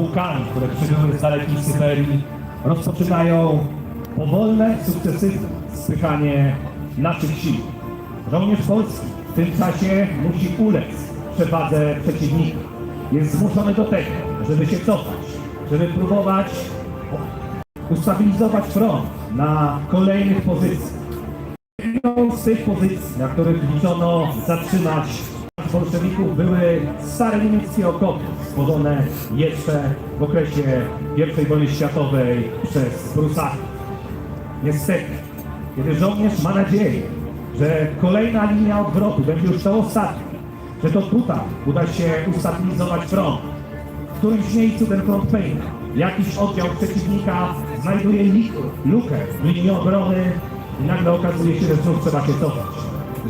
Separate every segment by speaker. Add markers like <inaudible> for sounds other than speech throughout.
Speaker 1: pułkami, które przybyły z dalekiej Syberii, rozpoczynają powolne, sukcesywne spychanie naszych sił. Żołnierz polski w tym czasie musi ulec przewadze przeciwnika. Jest zmuszony do tego, żeby się cofać, żeby próbować ustabilizować front na kolejnych pozycjach. Jedną z tych pozycji, na których liczono zatrzymać bolszewików, były stare niemieckie okopy, stworzone jeszcze w okresie I wojny światowej przez Prusaków. Niestety, kiedy żołnierz ma nadzieję, że kolejna linia odwrotu będzie już to ostatnia, że to tutaj uda się ustabilizować front, w którymś miejscu ten front pęka. Jakiś oddział przeciwnika znajduje lukę w linii obrony i nagle okazuje się, że znów trzeba się cofać.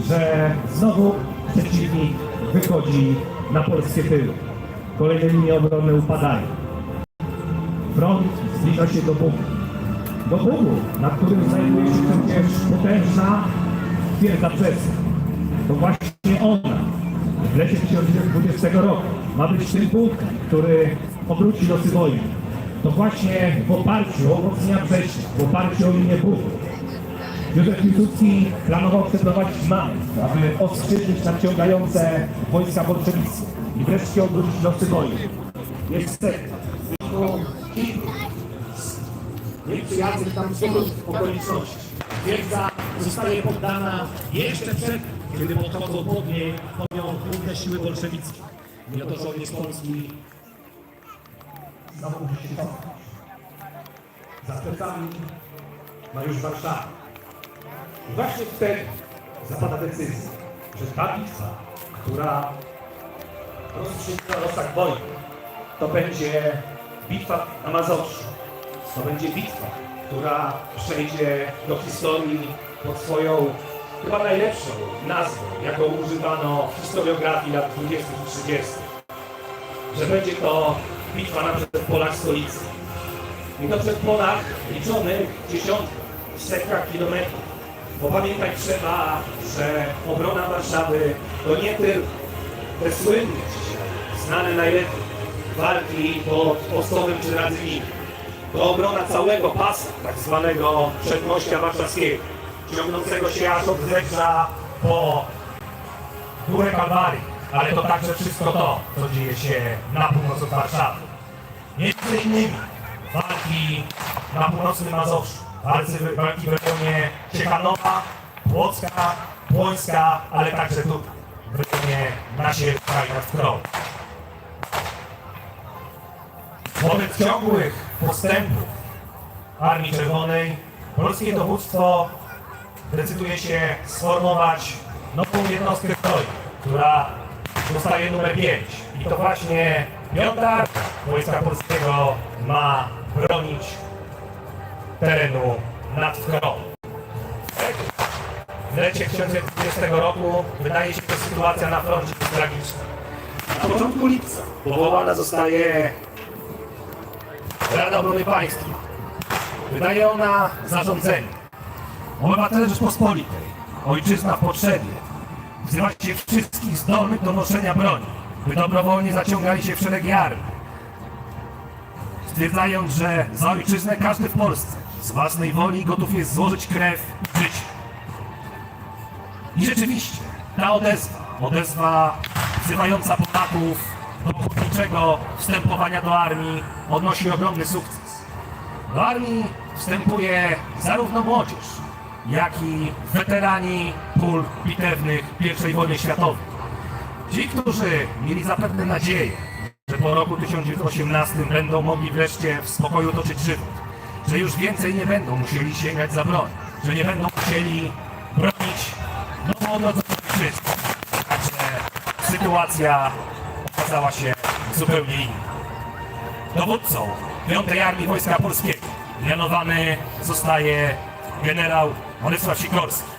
Speaker 1: Że znowu przeciwnik wychodzi na polskie tyły. Kolejne linie obrony upadają. Front zbliża się do Bugu. Do Bugu, na którym znajduje się przecież potężna twierdza Brzeska. To właśnie ona w lecie 1920 roku ma być tym punktem, który obróci losy wojny. To właśnie w oparciu o umocnienia Brześcia, w oparciu o linię Bugu, Józef Piłsudski planował przeprowadzić manewr, aby ostrzyżyć nadciągające wojska bolszewickie i wreszcie obrócić losy wojny. Niestety, tylko kilku nieprzyjaznych tam zbiegów okoliczności. Twierdza zostaje poddana jeszcze przed, kiedy podchodzą pod niej, pod nią główne siły bolszewickie. I oto żołnierz polski musi się cofnąć. Za plecami Warszawę. I właśnie wtedy zapada decyzja, że ta bitwa, która rozstrzygnie losach wojny, to będzie bitwa na Mazowszu. To będzie bitwa, która przejdzie do historii pod swoją chyba najlepszą nazwą, jaką używano w historiografii lat 20. i 30. Że będzie to bitwa na przedpolach stolicy. I to przedpolach liczonych w dziesiątkach, w setkach kilometrów. Bo pamiętać trzeba, że obrona Warszawy to nie tylko te słynne, znane najlepiej walki pod Ostowem czy Radzyminem. To obrona całego pasa, tak zwanego przedmościa warszawskiego, ciągnącego się aż od Zegrza po Górę Kalwarii. Ale to także wszystko to, co dzieje się na północ od Warszawy. Między innymi walki na północnym Mazowszu, walki w rejonie Ciechanowa, Płocka, Płońska, ale także tutaj, w rejonie Nasierka i nad Wkrą. Wobec ciągłych postępów Armii Czerwonej polskie dowództwo decyduje się sformować nową jednostkę zbrojną, która dostaje numer 5. I to właśnie piąta Wojska Polskiego ma bronić terenu nad Wkrą. W lecie 1920 roku wydaje się, że sytuacja na froncie jest tragiczna. Na początku lipca powołana zostaje Rada Obrony Państwa. Wydaje ona zarządzenie. Obywatele Rzeczpospolitej, ojczyzna w potrzebie, wzywa się wszystkich zdolnych do noszenia broni, by dobrowolnie zaciągali się w szeregi armii. Stwierdzając, że za ojczyznę każdy w Polsce z własnej woli gotów jest złożyć krew życie. I rzeczywiście, ta odezwa, odezwa wzywająca Polaków do ochotniczego wstępowania do armii odnosi ogromny sukces. Do armii wstępuje zarówno młodzież, jak i weterani pól bitewnych I wojny światowej. Ci, którzy mieli zapewne nadzieję, że po roku 1918 będą mogli wreszcie w spokoju toczyć żywot, że już więcej nie będą musieli sięgać za broń, że nie będą musieli bronić nowo odrodzonych żyć. Także sytuacja okazała się zupełnie inna. Dowódcą 5 Armii Wojska Polskiego mianowany zostaje generał Bolesław Sikorski.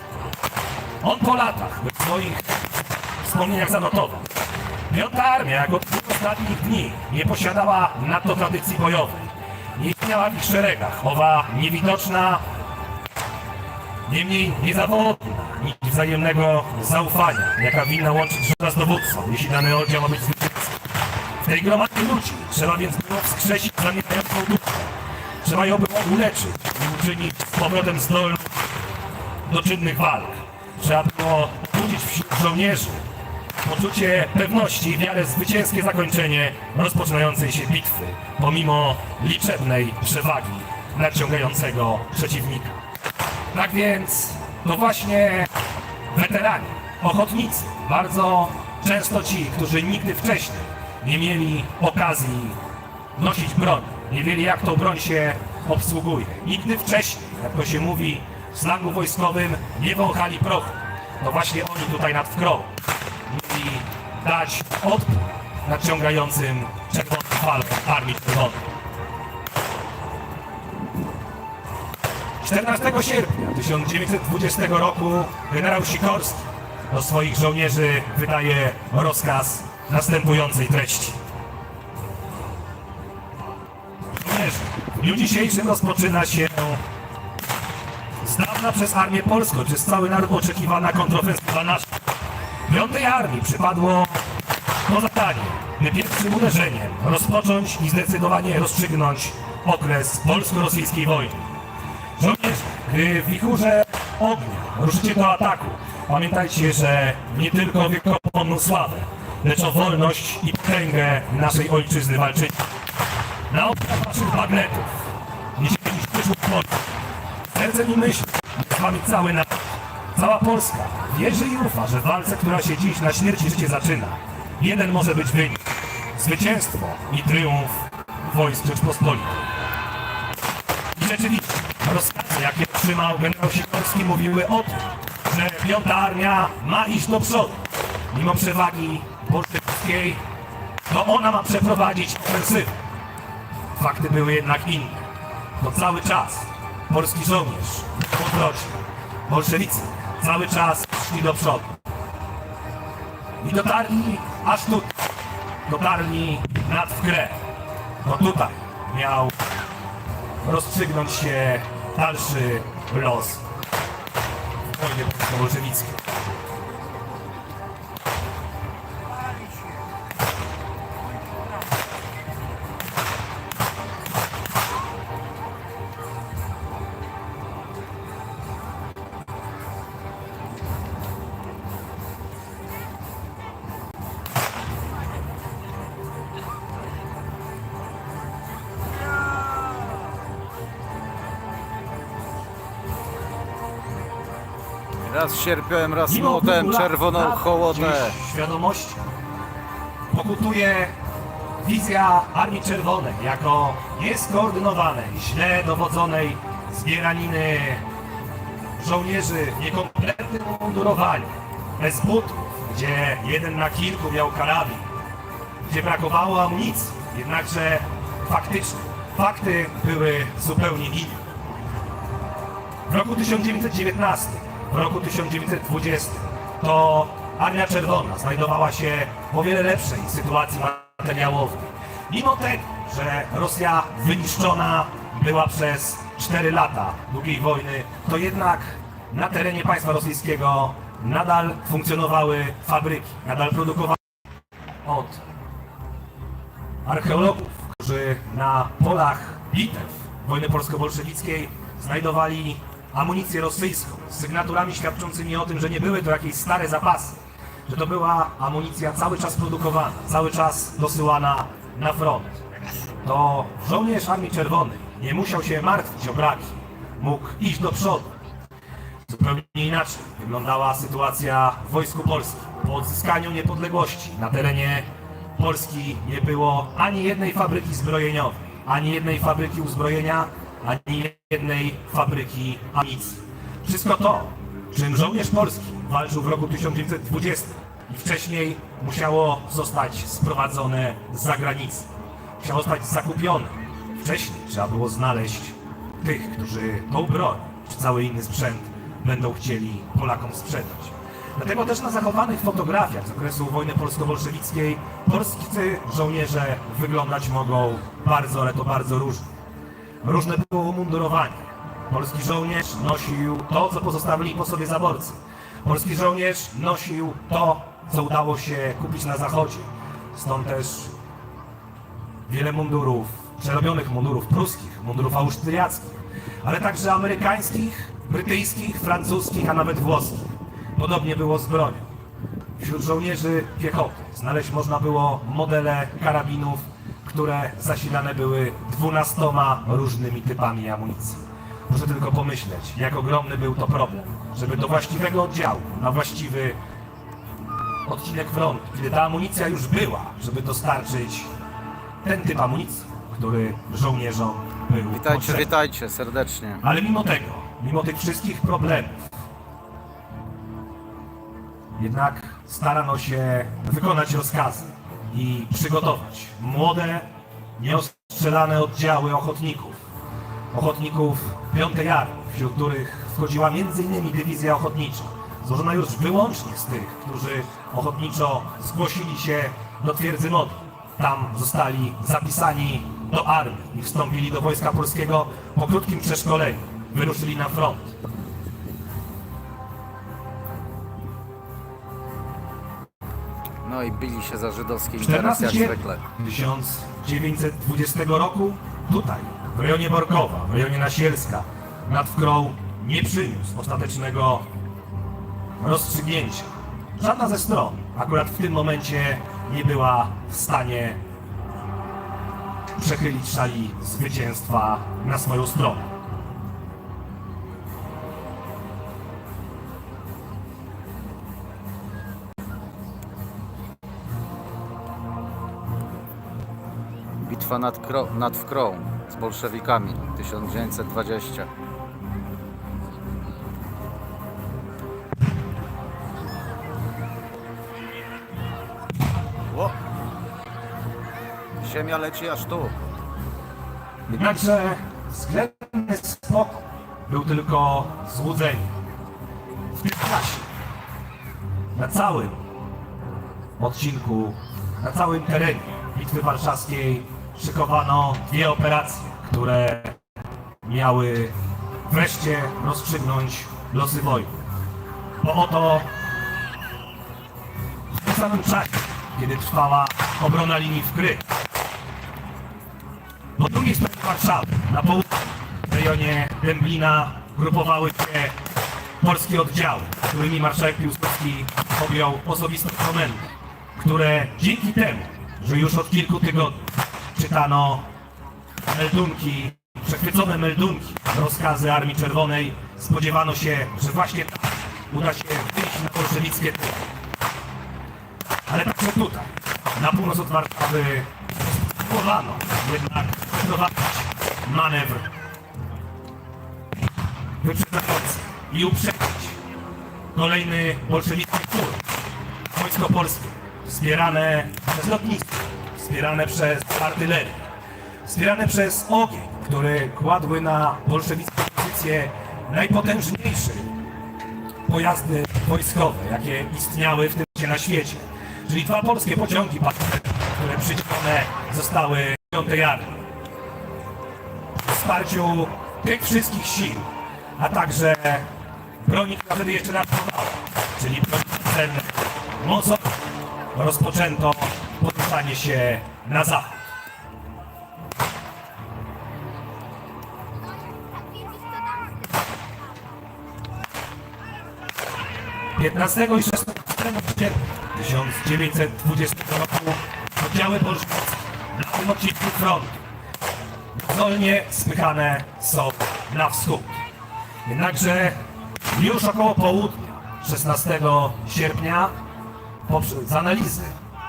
Speaker 1: On po latach w swoich wspomnieniach zanotował. Piąta Armia jako ostatnich dni nie posiadała nadto tradycji bojowej. Nie istniała w ich szeregach owa niewidoczna, niemniej niezawodna nić wzajemnego zaufania, jaka winna łączyć żołnierza z dowódcą, jeśli dany oddział ma być zwycięski. W tej gromadzie ludzi trzeba więc było wskrzesić zamieniającą duszę. Trzeba ją było uleczyć i uczynić z powrotem zdolną do czynnych walk. Trzeba było budzić wśród żołnierzy poczucie pewności i wiarę w zwycięskie zakończenie rozpoczynającej się bitwy, pomimo liczebnej przewagi nadciągającego przeciwnika. Tak więc to właśnie weterani, ochotnicy, bardzo często ci, którzy nigdy wcześniej nie mieli okazji nosić broń, nie wiedzieli jak tą broń się obsługuje. Nigdy wcześniej, jak to się mówi w slangu wojskowym, nie wąchali prochu. To właśnie oni tutaj nad wkrą dać odpór nadciągającym czerwonym falom Armii Czerwonej. 14 sierpnia 1920 roku generał Sikorski do swoich żołnierzy wydaje rozkaz następującej treści. Żołnierze, w dniu dzisiejszym rozpoczyna się z dawna przez Armię Polską, przez cały naród oczekiwana kontrofensywa nasza. Piątej Armii przypadło to zadanie, by pierwszym uderzeniem rozpocząć i zdecydowanie rozstrzygnąć okres polsko-rosyjskiej wojny. Żołnierze, gdy w wichurze ognia ruszycie do ataku, pamiętajcie, że nie tylko o wiekopomną sławę, lecz o wolność i potęgę naszej ojczyzny walczycie. Na obrach waszych bagnetów niesie dziś przyszłość Polski. Sercem i jest z wami cały naród. Cała Polska wierzy i ufa, że w walce, która się dziś na śmierć życie zaczyna, jeden może być wynik. Zwycięstwo i triumf wojsk Rzeczpospolitej. I rzeczywiście, rozkazy, jakie otrzymał generał Sikorski, mówiły o tym, że piąta armia ma iść do przodu. Mimo przewagi bolszewickiej, to ona ma przeprowadzić ofensywę. Fakty były jednak inne. To cały czas polski żołnierz powrocie. Bolszewicy cały czas szli do przodu. I dotarli aż tu. Dotarli nad Wkrę. To tutaj miał rozstrzygnąć się dalszy los wojny polsko-bolszewickiej.
Speaker 2: Raz sierpem, raz
Speaker 1: Mimo
Speaker 2: młotem, czerwoną hołotę.
Speaker 1: gdzieś Świadomością pokutuje wizja Armii Czerwonej jako nieskoordynowanej, źle dowodzonej zbieraniny żołnierzy w niekompletnym umundurowaniu, bez butów, gdzie jeden na kilku miał karabin, gdzie brakowało amunicji, jednakże faktycznie fakty były zupełnie inne. W roku 1919, w roku 1920 to Armia Czerwona znajdowała się w o wiele lepszej sytuacji materiałowej. Mimo tego, że Rosja wyniszczona była przez 4 lata długiej wojny, to jednak na terenie państwa rosyjskiego nadal funkcjonowały fabryki, nadal produkowano od archeologów, którzy na polach bitew wojny polsko-bolszewickiej znajdowali amunicję rosyjską z sygnaturami świadczącymi o tym, że nie były to jakieś stare zapasy, że to była amunicja cały czas produkowana, cały czas dosyłana na front. To żołnierz Armii Czerwonej nie musiał się martwić o braki, mógł iść do przodu. Zupełnie inaczej wyglądała sytuacja w Wojsku Polskim. Po odzyskaniu niepodległości na terenie Polski nie było ani jednej fabryki zbrojeniowej, ani jednej fabryki uzbrojenia, ani jednej fabryki amunicji. Wszystko to, czym żołnierz polski walczył w roku 1920 i wcześniej musiało zostać sprowadzone z zagranicy. Musiało zostać zakupione. Wcześniej trzeba było znaleźć tych, którzy tą broń czy cały inny sprzęt będą chcieli Polakom sprzedać. Dlatego też na zachowanych fotografiach z okresu wojny polsko-bolszewickiej polscy żołnierze wyglądać mogą bardzo, ale to bardzo różnie. Różne było umundurowanie. Polski żołnierz nosił to, co pozostawili po sobie zaborcy. Polski żołnierz nosił to, co udało się kupić na zachodzie. Stąd też wiele mundurów, przerobionych mundurów pruskich, mundurów austriackich, ale także amerykańskich, brytyjskich, francuskich, a nawet włoskich. Podobnie było z bronią. Wśród żołnierzy piechoty znaleźć można było modele karabinów, które zasilane były dwunastoma różnymi typami amunicji. Muszę tylko pomyśleć, jak ogromny był to problem, żeby do właściwego oddziału, na właściwy odcinek frontu, kiedy ta amunicja już była, żeby dostarczyć ten typ amunicji, który żołnierzom był
Speaker 2: Witajcie,
Speaker 1: potrzebny.
Speaker 2: witajcie serdecznie.
Speaker 1: Ale mimo tego, mimo tych wszystkich problemów, jednak starano się wykonać rozkazy i przygotować młode, nieostrzelane oddziały ochotników. Ochotników 5 Armii, wśród których wchodziła m.in. dywizja ochotnicza, złożona już wyłącznie z tych, którzy ochotniczo zgłosili się do twierdzy Modlin. Tam zostali zapisani do armii i wstąpili do Wojska Polskiego po krótkim przeszkoleniu. Wyruszyli na front.
Speaker 2: No i bili się za żydowski interes
Speaker 1: 14
Speaker 2: jak
Speaker 1: sierpnia
Speaker 2: zwykle.
Speaker 1: 1920 roku tutaj, w rejonie Borkowa, w rejonie Nasielska, nad Wkrą nie przyniósł ostatecznego rozstrzygnięcia. Żadna ze stron akurat w tym momencie nie była w stanie przechylić szali zwycięstwa na swoją stronę.
Speaker 2: Bitwa nad, Kro, nad Wkrą z bolszewikami 1920. O! Ziemia leci aż tu.
Speaker 1: Jednakże względny spokój był tylko złudzeniem. W tym czasie, na całym odcinku, na całym terenie Bitwy Warszawskiej szykowano dwie operacje, które miały wreszcie rozstrzygnąć losy wojny. Bo oto w samym czasie, kiedy trwała obrona linii Wkry, po drugiej stronie Warszawy, na południu, w rejonie Dęblina, grupowały się polskie oddziały, którymi marszałek Piłsudski objął osobistą komendę, które dzięki temu, że już od kilku tygodni czytano meldunki, przechwycone meldunki, rozkazy Armii Czerwonej, spodziewano się, że właśnie tak uda się wyjść na bolszewickie tyły. Ale także tutaj, na północ od Warszawy, spróbowano jednak przeprowadzić manewr wyprzedzający i uprzedzić kolejny bolszewicki tur. Wojsko polskie, wspierane przez lotnictwo, wspierane przez artylerię, wspierane przez ogień, który kładły na bolszewickie pozycje najpotężniejsze pojazdy wojskowe, jakie istniały w tym czasie na świecie. Czyli dwa polskie pociągi które przydzielone zostały 5 Armii. Wsparciu tych wszystkich sił, a także broni, która wtedy jeszcze napływała, czyli broni cennej, mocą rozpoczęto poruszanie się na zachód. 15 i 16 sierpnia 1920 roku oddziały bolszewickie na odcinku frontu zdolnie spychane są na wschód. Jednakże już około południa 16 sierpnia poprze- z analizy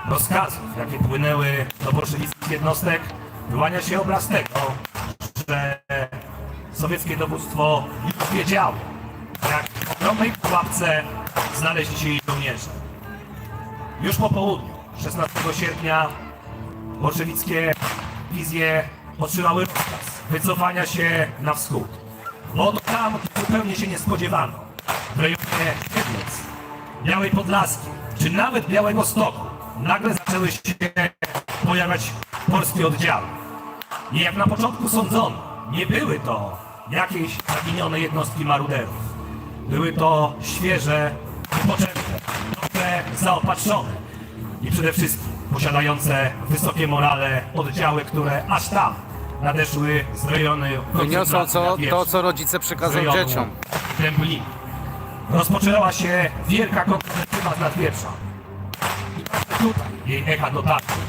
Speaker 1: rozkazów, jakie płynęły do bolszewickich jednostek, wyłania się obraz tego, że sowieckie dowództwo już wiedziało, jak w ogromnej pułapce znaleźli się jej żołnierze. Już po południu, 16 sierpnia, bolszewickie wizje otrzymały rozkaz wycofania się na wschód. Bo tam zupełnie się nie spodziewano. W rejonie Siedlec, Białej Podlaskiej, czy nawet Białego Stoku nagle zaczęły się pojawiać polskie oddziały. I jak na początku sądzono, nie były to jakieś zaginione jednostki maruderów. Były to świeże, wypoczęte, dobrze zaopatrzone i przede wszystkim posiadające wysokie morale oddziały, które aż tam nadeszły z rejonu
Speaker 2: Wyniosą co, to, co rodzice
Speaker 1: rejonu
Speaker 2: dzieciom.
Speaker 1: Dęblin. Rozpoczęła się wielka konferencja z nadwieprza. Tutaj jej echa dotarły.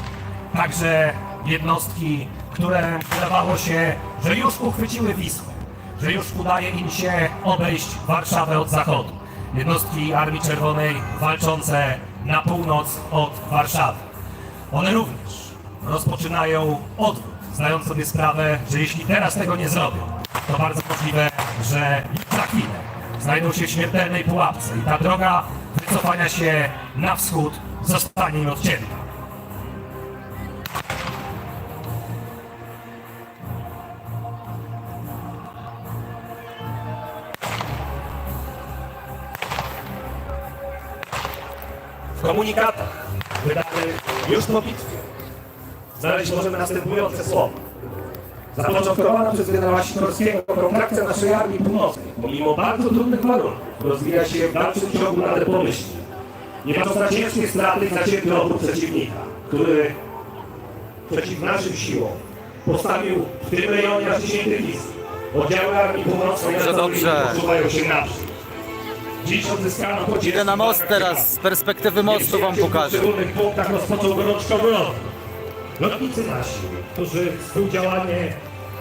Speaker 1: Także jednostki, które wydawało się, że już uchwyciły Wisłę, że już udaje im się obejść Warszawę od zachodu. Jednostki Armii Czerwonej walczące na północ od Warszawy. One również rozpoczynają odwrót, zdając sobie sprawę, że jeśli teraz tego nie zrobią, to bardzo możliwe, że za chwilę znajdą się w śmiertelnej pułapce i ta droga wycofania się na wschód zostanie im odcięta. W komunikatach wydanych już po bitwie znaleźć możemy następujące słowa. Zapoczątkowana przez generała Sikorskiego kontrakcja naszej Armii Północnej, pomimo bardzo trudnych warunków, rozwija się w dalszym ciągu nader pomyślnie. Nie patrząc na ciężkie straty i zacięty opór przeciwnika, który przeciw naszym siłom postawił w tym rejonie aż 10 dywizji. Oddziały Armii Północnej
Speaker 2: Dobrze, dobrze.
Speaker 1: się naprzód. Dziś odzyskano po
Speaker 2: Idę na most teraz, z perspektywy mostu wam
Speaker 1: w
Speaker 2: pokażę.
Speaker 1: poszczególnych punktach rozpoczął gorączkowy lot. Lotnicy nasi, którzy współdziałanie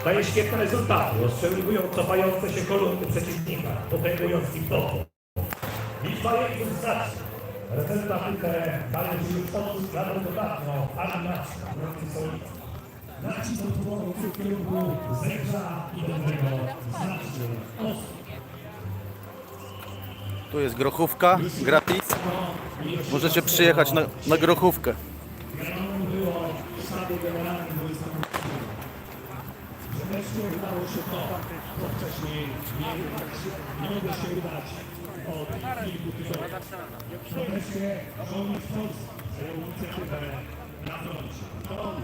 Speaker 1: daje świetne rezultaty, ostrzeliwują cofające się kolumny przeciwnika, potęgując ich topą. Liczba jeźdźców znacznie. Reprezentaty te dają się odczuć latem dodatnio, animacja, wrocy solidni. Nasi podpływający w kierunku Zegrza i Dobrego znacznie osób.
Speaker 2: Tu jest grochówka, gratis. Możecie przyjechać na, na grochówkę.
Speaker 3: Wreszcie żołnierz Polski przejął inicjatywę na froncie. To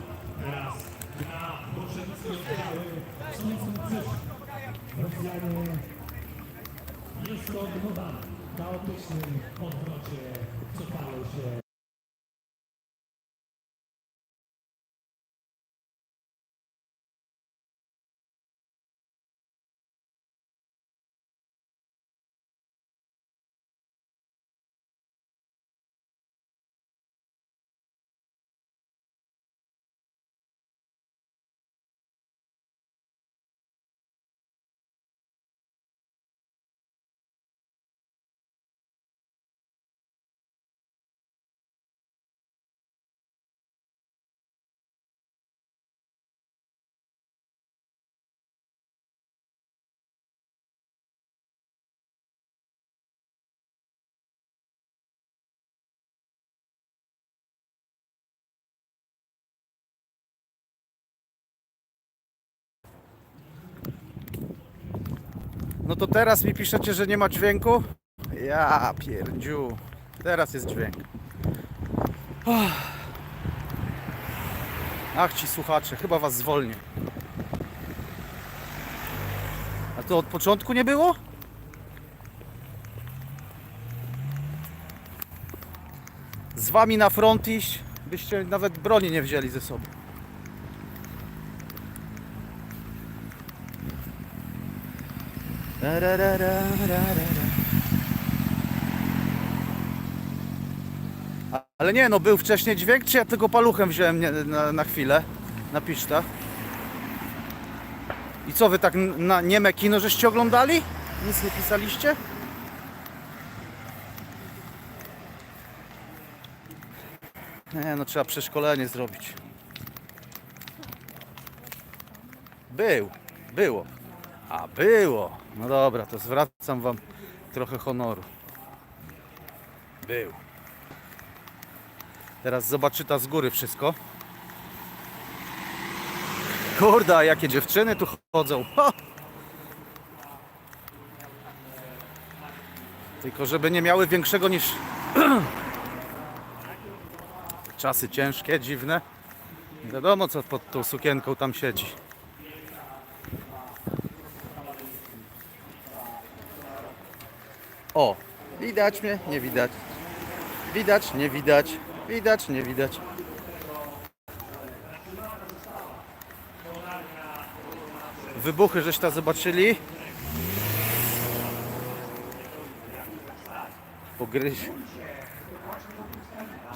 Speaker 3: teraz na bolszewickie oddziały w słońcem przyszłym. Rosjanie jest koordynowany w chaotycznym odwrocie cofają się
Speaker 2: No to teraz mi piszecie, że nie ma dźwięku? Ja pierdziu. Teraz jest dźwięk. Ach. Ci słuchacze, chyba was zwolnię. A to od początku nie było? Z wami na front iść, byście nawet broni nie wzięli ze sobą. Ale nie, no był wcześniej dźwięk, czy ja tylko paluchem wziąłem na, na chwilę, na piszta. I co, wy tak na nieme kino żeście oglądali? Nic nie pisaliście? Nie, no trzeba przeszkolenie zrobić. Był, było. A było. No dobra, to zwracam wam trochę honoru. Był. Teraz zobaczy ta z góry wszystko. Kurde, a jakie dziewczyny tu chodzą. Ha! Tylko żeby nie miały większego niż... <clears throat> Czasy ciężkie, dziwne. Nie wiadomo co pod tą sukienką tam siedzi. O, widać mnie, nie widać. Widać, nie widać. Widać, nie widać. Wybuchy żeś ta zobaczyli. Pogryź.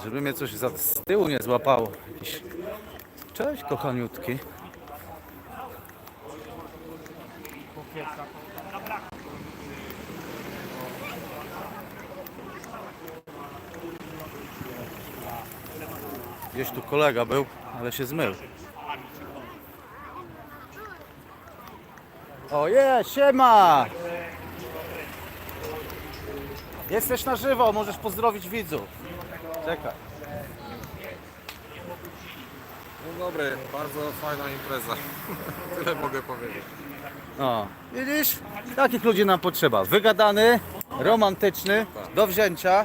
Speaker 2: Żeby mnie coś z tyłu nie złapało. Cześć kochaniutki. Gdzieś tu kolega był, ale się zmył. O je, siema! Jesteś na żywo, możesz pozdrowić widzów. Czekaj.
Speaker 4: Dzień dobry, bardzo fajna impreza. <laughs> Tyle mogę powiedzieć.
Speaker 2: O, widzisz? Takich ludzi nam potrzeba. Wygadany, romantyczny, do wzięcia.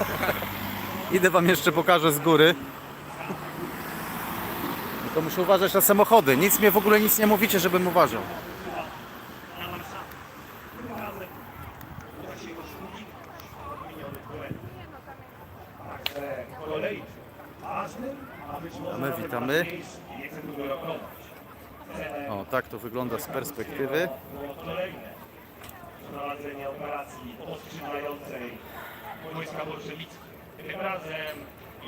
Speaker 2: <laughs> Idę wam jeszcze pokażę z góry. Tylko muszę uważać na samochody. Nic mnie w ogóle nic nie mówicie, żebym uważał. Witamy, witamy. O, tak to wygląda z perspektywy.
Speaker 1: prowadzenie operacji powstrzymającej wojska bolszewicy. Tym razem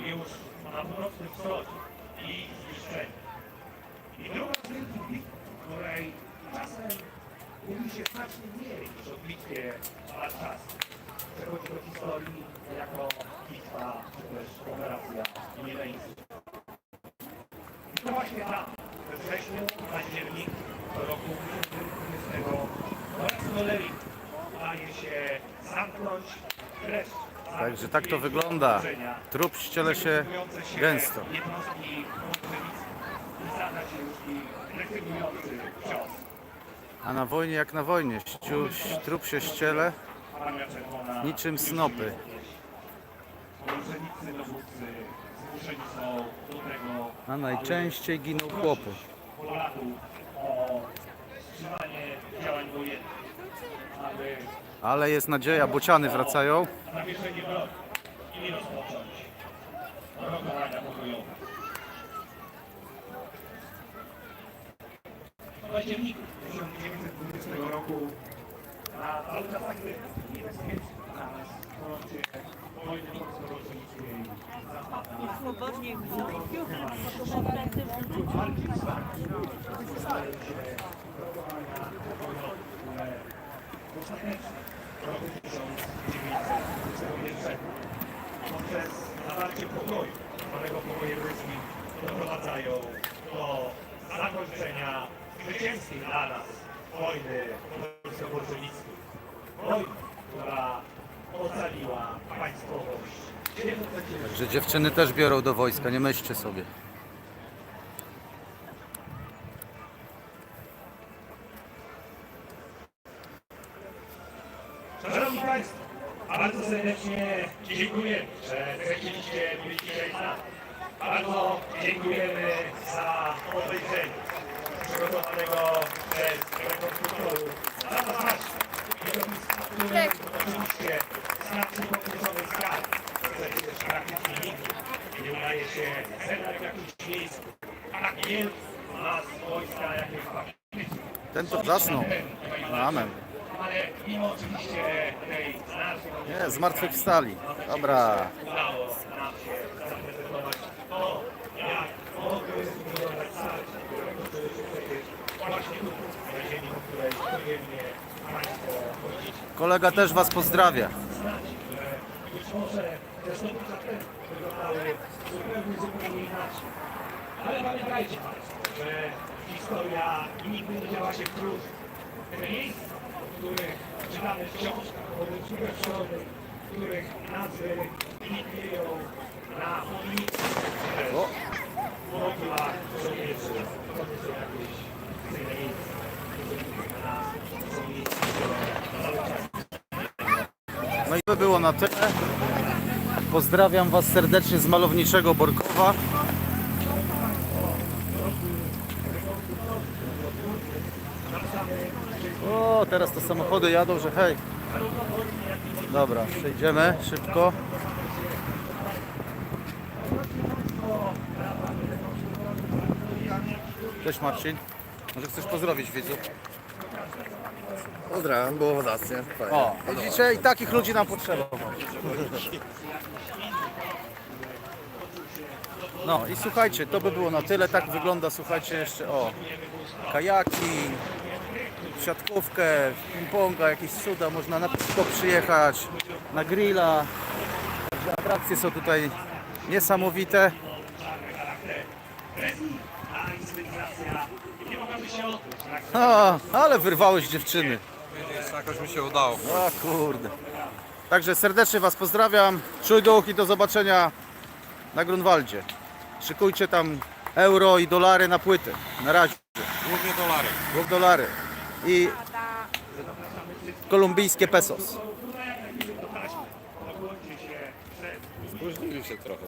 Speaker 1: już na północnym wschodzie i zniszczenie. I druga z bitw, której czasem mówi się znacznie mniej niż o bitwie Warszawskiej. Przechodzi do historii jako bitwa czy też operacja niedańska. I to właśnie tam, we wrześniu, październik roku 1920 oraz Nolerii udaje się zamknąć wreszcie
Speaker 2: Także tak to wygląda. Trup ściele się gęsto. A na wojnie jak na wojnie. Ściu, trup się ściele niczym snopy. A najczęściej giną chłopy.
Speaker 1: Polaków o działań wojennych, aby
Speaker 2: Ale jest nadzieja, bociany wracają.
Speaker 1: październiku 1920 roku na walka fakty niebezpieczna dla nas froncie wojny polsko-bolszewickiej zapadła.
Speaker 5: Swobodnie mówią.
Speaker 1: Walki z wami stają się rokowania pokojowe, które ostatecznie w roku 1921 poprzez zawarcie pokoju, zwanego pokojem ruskim, doprowadzają do zakończenia zwycięskiej dla nas wojny polsko-bolszewickiej. Wojny, która ocaliła państwowość.
Speaker 2: Że dziewczyny też biorą do wojska, nie myślcie sobie.
Speaker 1: Szanowni Państwo, bardzo dziękujemy, że zechcieliście być dzisiaj z nami. Bardzo dziękujemy za obejrzenie przygotowanego przez rekonstruktorów zapraszam widowiska, które oczywiście znacznie pokrótconej skali. Niestety też praktycznie nigdy nie udaje się zebrać w jakimś miejscu tak wielu nas wojska, jak jest faktycznie.
Speaker 2: Ten to zasnął. Amen.
Speaker 1: Ale mimo oczywiście tej znacznej
Speaker 2: Nie, zmartwychwstali. Dobra. Kolega też Was pozdrawia.
Speaker 1: które być może te 100 lat temu wyglądały zupełnie, zupełnie inaczej. Ale pamiętajcie Państwo, że historia nigdy nie działa się w próżni. Te miejsca, o których czytamy w książkach, o tych superszkolnych, których nazwy imitują na ulicy, mogiłach żołnierzy, to są jakieś czas
Speaker 2: No i to było na tyle. Pozdrawiam Was serdecznie z malowniczego Borkowa. O, teraz to samochody jadą, że hej. Dobra, przejdziemy szybko. Cześć Marcin. Może chcesz pozdrowić widzów?
Speaker 5: Pozdrawiam, było zacnie.
Speaker 2: O, widzicie? I takich ludzi nam potrzeba. No i słuchajcie, to by było na tyle. Tak wygląda, słuchajcie, jeszcze o kajaki, siatkówkę, ping-ponga, jakieś cuda, można na piwo przyjechać, na grilla. Także atrakcje są tutaj niesamowite. O, ale wyrwałeś dziewczyny.
Speaker 4: Jakoś mi się udało.
Speaker 2: O kurde. Także serdecznie Was pozdrawiam. Czuj duch i do zobaczenia na Grunwaldzie. Szykujcie tam euro i dolary na płyty. Na razie.
Speaker 4: Głównie dolary.
Speaker 2: Dwóch dolary. I kolumbijskie pesos.
Speaker 4: Spóźnili się trochę.